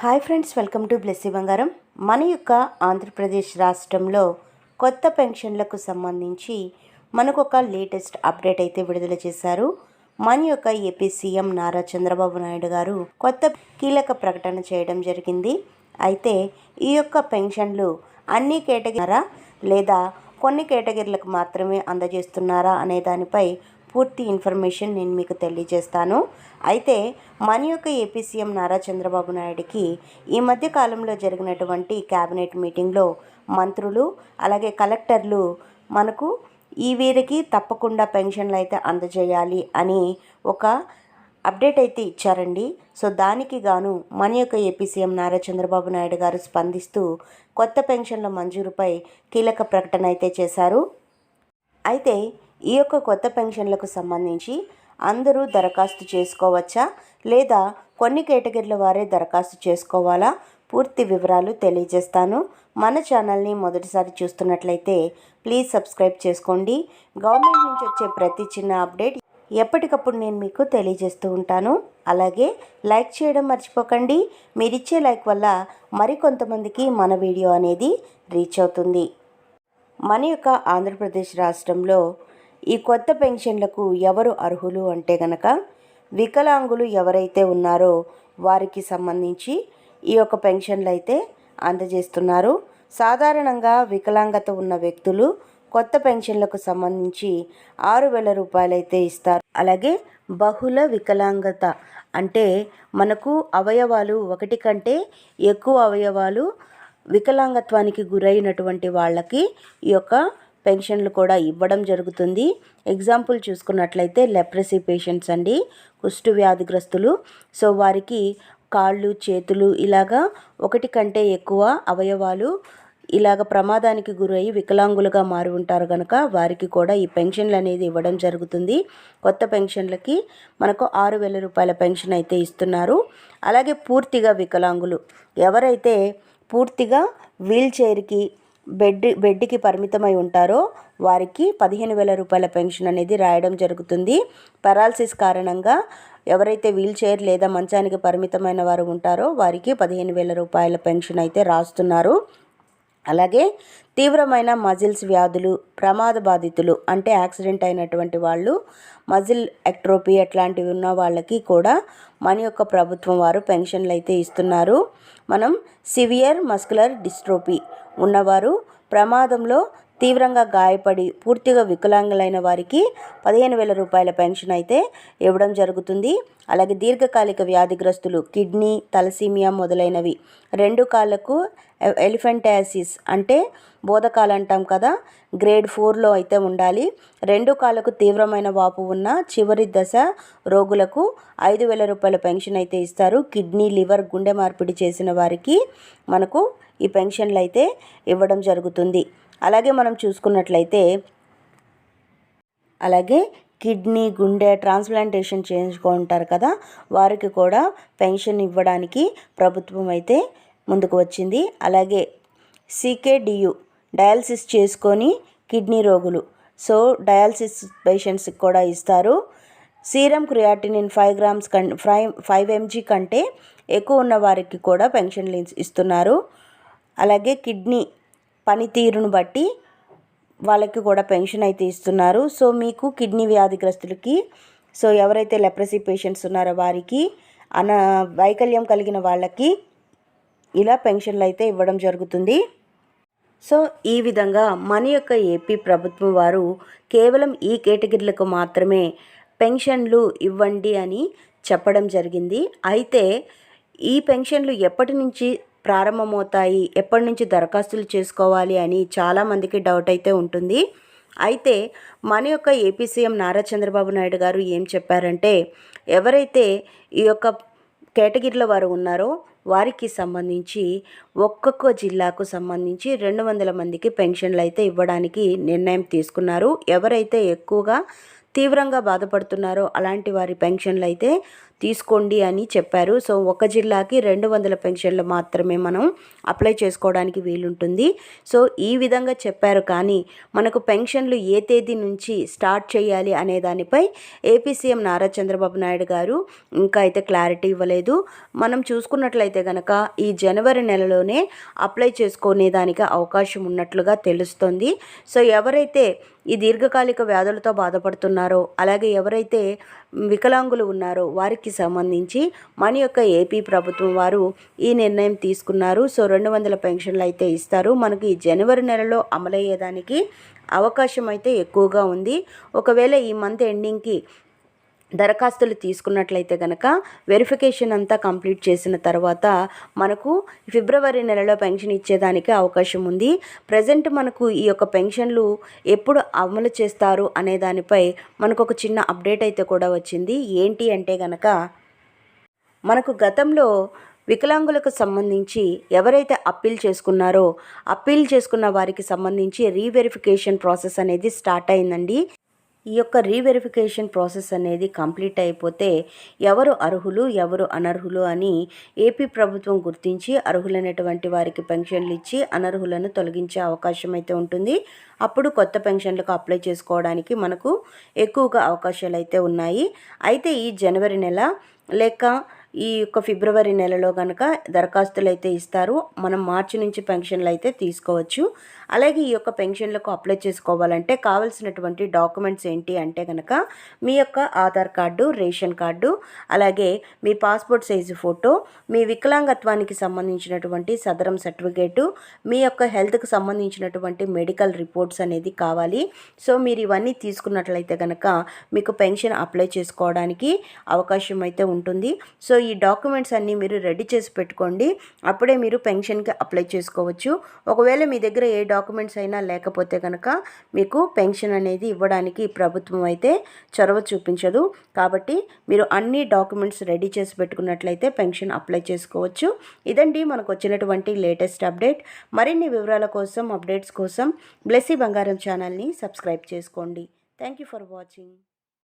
Hi friends welcome to Blessy Bangaram. మన యొక్క ఆంధ్రప్రదేశ్ రాష్ట్రంలో కొత్త పెన్షన్లకు సంబంధించి మనకు ఒక లేటెస్ట్ అప్డేట్ అయితే విడుదల చేశారు. మన యొక్క ఏపీ సీఎం నారా చంద్రబాబు నాయుడు గారు కొత్త కీలక ప్రకటన చేయడం జరిగింది. అయితే ఈ యొక్క పెన్షన్లు అన్ని కేటగిరీరా లేదా కొన్ని కేటగిరీలకు మాత్రమే అందజేస్తున్నారా? అనే దానిపై పూర్తి ఇన్ఫర్మేషన్ నేను మీకు తెలియజేస్తాను. అయితే మన యొక్క ఏపీ సీఎం నారా చంద్రబాబు నాయుడికి ఈ మధ్య కాలంలో జరిగినటువంటి క్యాబినెట్ మీటింగ్లో మంత్రులు అలాగే కలెక్టర్లు మనకు ఈ వీరికి తప్పకుండా పెన్షన్లు అయితే అందజేయాలి అని ఒక అప్డేట్ అయితే ఇచ్చారండి. సో దానికి గాను మన యొక్క ఏపీ సీఎం నారా చంద్రబాబు నాయుడు గారు స్పందిస్తూ కొత్త పెన్షన్ల మంజూరుపై కీలక ప్రకటన అయితే చేశారు. అయితే ఈ యొక్క కొత్త పెన్షన్లకు సంబంధించి అందరూ దరఖాస్తు చేసుకోవచ్చా? లేదా కొన్ని కేటగిరీల వారే దరఖాస్తు చేసుకోవాలా? పూర్తి వివరాలు తెలియజేస్తాను. మన ఛానల్ని మొదటిసారి చూస్తున్నట్లయితే ప్లీజ్ సబ్స్క్రైబ్ చేసుకోండి. గవర్నమెంట్ నుంచి వచ్చే ప్రతి చిన్న అప్డేట్ ఎప్పటికప్పుడు నేను మీకు తెలియజేస్తూ ఉంటాను. అలాగే లైక్ చేయడం మర్చిపోకండి. మీరిచ్చే లైక్ వల్ల మరికొంతమందికి మన వీడియో అనేది రీచ్ అవుతుంది. మన యొక్క ఆంధ్రప్రదేశ్ రాష్ట్రంలో ఈ కొత్త పెన్షన్లకు ఎవరు అర్హులు అంటే గనక వికలాంగులు ఎవరైతే ఉన్నారో వారికి సంబంధించి ఈ యొక్క పెన్షన్లు అయితే అందజేస్తున్నారు. సాధారణంగా వికలాంగత ఉన్న వ్యక్తులు కొత్త పెన్షన్లకు సంబంధించి ఆరు వేల రూపాయలు అయితే ఇస్తారు. అలాగే బహుళ వికలాంగత అంటే మనకు అవయవాలు ఒకటి కంటే ఎక్కువ అవయవాలు వికలాంగత్వానికి గురైనటువంటి వాళ్ళకి ఈ యొక్క పెన్షన్లు కూడా ఇవ్వడం జరుగుతుంది. ఎగ్జాంపుల్ చూసుకున్నట్లయితే లెప్రసీ పేషెంట్స్ అండి కుష్టు వ్యాధిగ్రస్తులు. సో వారికి కాళ్ళు చేతులు ఇలాగా ఒకటి కంటే ఎక్కువ అవయవాలు ఇలాగ ప్రమాదానికి గురయ్యి వికలాంగులుగా మారి ఉంటారు కనుక వారికి కూడా ఈ పెన్షన్లు అనేది ఇవ్వడం జరుగుతుంది. కొత్త పెన్షన్లకి మనకు ఆరు వేల రూపాయల పెన్షన్ అయితే ఇస్తున్నారు. అలాగే పూర్తిగా వికలాంగులు. ఎవరైతే పూర్తిగా వీల్ చైర్కి బెడ్ బెడ్కి పరిమితమై ఉంటారో వారికి పదిహేను వేల రూపాయల పెన్షన్ అనేది రాయడం జరుగుతుంది. పెరాలసిస్ కారణంగా ఎవరైతే వీల్ చైర్ లేదా మంచానికి పరిమితమైన వారు ఉంటారో వారికి పదిహేను వేల రూపాయల పెన్షన్ అయితే రాస్తున్నారు. అలాగే తీవ్రమైన మజిల్స్ వ్యాధులు ప్రమాద బాధితులు అంటే యాక్సిడెంట్ అయినటువంటి వాళ్ళు మజిల్ ఎక్ట్రోపీ అట్లాంటివి ఉన్న వాళ్ళకి కూడా మన యొక్క ప్రభుత్వం వారు పెన్షన్లు అయితే ఇస్తున్నారు. మనం సివియర్ మస్కులర్ డిస్ట్రోపీ ఉన్నవారు ప్రమాదంలో తీవ్రంగా గాయపడి పూర్తిగా వికలాంగులైన వారికి పదిహేను వేల రూపాయల పెన్షన్ అయితే ఇవ్వడం జరుగుతుంది. అలాగే దీర్ఘకాలిక వ్యాధిగ్రస్తులు కిడ్నీ తలసీమియా మొదలైనవి. రెండు కాళ్ళకు ఎలిఫెంటాసిస్ అంటే బోధకాలు అంటాం కదా గ్రేడ్ ఫోర్లో అయితే ఉండాలి. రెండు కాళ్ళకు తీవ్రమైన వాపు ఉన్న చివరి దశ రోగులకు ఐదు వేల రూపాయల పెన్షన్ అయితే ఇస్తారు. కిడ్నీ లివర్ గుండె మార్పిడి చేసిన వారికి మనకు ఈ పెన్షన్లు అయితే ఇవ్వడం జరుగుతుంది. అలాగే మనం చూసుకున్నట్లయితే అలాగే కిడ్నీ గుండె ట్రాన్స్ప్లాంటేషన్ చేయించుకుంటారు కదా వారికి కూడా పెన్షన్ ఇవ్వడానికి ప్రభుత్వం అయితే ముందుకు వచ్చింది. అలాగే సీకేడియు డయాలసిస్ చేసుకొని కిడ్నీ రోగులు. సో డయాలసిస్ పేషెంట్స్కి కూడా ఇస్తారు. Serum creatinine five grams come five five mg కంటే ఎక్కువ ఉన్న వారికి కూడా పెన్షన్లు ఇస్తున్నారు. అలాగే కిడ్నీ పనితీరును బట్టి వాళ్ళకి కూడా పెన్షన్ అయితే ఇస్తున్నారు. సో మీకు కిడ్నీ వ్యాధిగ్రస్తులకి సో ఎవరైతే లెప్రసీ పేషెంట్స్ ఉన్నారో వారికి అన వైకల్యం కలిగిన వాళ్ళకి ఇలా పెన్షన్లు అయితే ఇవ్వడం జరుగుతుంది. సో ఈ విధంగా మన యొక్క ఏపీ ప్రభుత్వం వారు కేవలం ఈ కేటగిరీలకు మాత్రమే పెన్షన్లు ఇవ్వండి అని చెప్పడం జరిగింది. అయితే ఈ పెన్షన్లు ఎప్పటి నుంచి ప్రారంభమవుతాయి. ఎప్పటి నుంచి దరఖాస్తులు చేసుకోవాలి అని చాలామందికి డౌట్ అయితే ఉంటుంది. అయితే మన యొక్క ఏపీ సీఎం నారా చంద్రబాబు నాయుడు గారు ఏం చెప్పారంటే ఎవరైతే ఈ యొక్క కేటగిరీలో వారు ఉన్నారో వారికి సంబంధించి ఒక్కొక్క జిల్లాకు సంబంధించి రెండు వందల మందికి పెన్షన్లు అయితే ఇవ్వడానికి నిర్ణయం తీసుకున్నారు. ఎవరైతే ఎక్కువగా తీవ్రంగా బాధపడుతున్నారో అలాంటి వారి పెన్షన్లు అయితే తీసుకోండి అని చెప్పారు. సో ఒక జిల్లాకి రెండు వందల పెన్షన్లు మాత్రమే మనం అప్లై చేసుకోవడానికి వీలుంటుంది. సో ఈ విధంగా చెప్పారు. కానీ మనకు పెన్షన్లు ఏ తేదీ నుంచి స్టార్ట్ చేయాలి అనే దానిపై ఏపీ సీఎం నారా చంద్రబాబు నాయుడు గారు ఇంకా అయితే క్లారిటీ ఇవ్వలేదు. మనం చూసుకున్నట్లయితే కనుక ఈ జనవరి నెలలోనే అప్లై చేసుకునే దానికి అవకాశం ఉన్నట్లుగా తెలుస్తుంది. సో ఎవరైతే ఈ దీర్ఘకాలిక వ్యాధులతో బాధపడుతున్నారో. అలాగే ఎవరైతే వికలాంగులు ఉన్నారో వారికి సంబంధించి మన యొక్క ఏపీ ప్రభుత్వం వారు ఈ నిర్ణయం తీసుకున్నారు. సో రెండు వందల పెన్షన్లు అయితే ఇస్తారు. మనకి జనవరి నెలలో అమలయ్యేదానికి అవకాశం అయితే ఎక్కువగా ఉంది. ఒకవేళ ఈ మంత్ ఎండింగ్కి దరఖాస్తులు తీసుకున్నట్లయితే కనుక వెరిఫికేషన్ అంతా కంప్లీట్ చేసిన తర్వాత మనకు ఫిబ్రవరి నెలలో పెన్షన్ ఇచ్చేదానికి అవకాశం ఉంది. ప్రజెంట్ మనకు ఈ యొక్క పెన్షన్లు ఎప్పుడు అమలు చేస్తారు అనే దానిపై మనకు ఒక చిన్న అప్డేట్ అయితే కూడా వచ్చింది. ఏంటి అంటే కనుక మనకు గతంలో వికలాంగులకు సంబంధించి ఎవరైతే అప్పీల్ చేసుకున్నారో అప్పీల్ చేసుకున్న వారికి సంబంధించి రీవెరిఫికేషన్ ప్రాసెస్ అనేది స్టార్ట్ అయిందండి. ఈ యొక్క రీవెరిఫికేషన్ ప్రాసెస్ అనేది కంప్లీట్ అయిపోతే ఎవరు అర్హులు ఎవరు అనర్హులు అని ఏపీ ప్రభుత్వం గుర్తించి అర్హులైనటువంటి వారికి పెన్షన్లు ఇచ్చి అనర్హులను తొలగించే అవకాశం అయితే ఉంటుంది. అప్పుడు కొత్త పెన్షన్లకు అప్లై చేసుకోవడానికి మనకు ఎక్కువగా అవకాశాలు అయితే ఉన్నాయి. అయితే ఈ జనవరి నెల లేక ఈ యొక్క ఫిబ్రవరి నెలలో కనుక దరఖాస్తులు అయితే ఇస్తారు. మనం మార్చి నుంచి పెన్షన్లు అయితే తీసుకోవచ్చు. అలాగే ఈ యొక్క పెన్షన్లకు అప్లై చేసుకోవాలంటే కావాల్సినటువంటి డాక్యుమెంట్స్ ఏంటి అంటే కనుక మీ యొక్క ఆధార్ కార్డు రేషన్ కార్డు అలాగే మీ పాస్పోర్ట్ సైజు ఫోటో మీ వికలాంగత్వానికి సంబంధించినటువంటి సదరం సర్టిఫికేటు మీ యొక్క హెల్త్కి సంబంధించినటువంటి మెడికల్ రిపోర్ట్స్ అనేది కావాలి. సో మీరు ఇవన్నీ తీసుకున్నట్లయితే కనుక మీకు పెన్షన్ అప్లై చేసుకోవడానికి అవకాశం అయితే ఉంటుంది. సో ఈ డాక్యుమెంట్స్ అన్నీ మీరు రెడీ చేసి పెట్టుకోండి. అప్పుడే మీరు పెన్షన్కి అప్లై చేసుకోవచ్చు. ఒకవేళ మీ దగ్గర ఏ డాక్యుమెంట్స్ అయినా లేకపోతే కనుక మీకు పెన్షన్ అనేది ఇవ్వడానికి ప్రభుత్వం అయితే చొరవ చూపించదు. కాబట్టి మీరు అన్ని డాక్యుమెంట్స్ రెడీ చేసి పెట్టుకున్నట్లయితే పెన్షన్ అప్లై చేసుకోవచ్చు. ఇదండి మనకు వచ్చినటువంటి లేటెస్ట్ అప్డేట్. మరిన్ని వివరాల కోసం అప్డేట్స్ కోసం బ్లెస్సీ బంగారం ఛానల్ని సబ్స్క్రైబ్ చేసుకోండి. Thank you for watching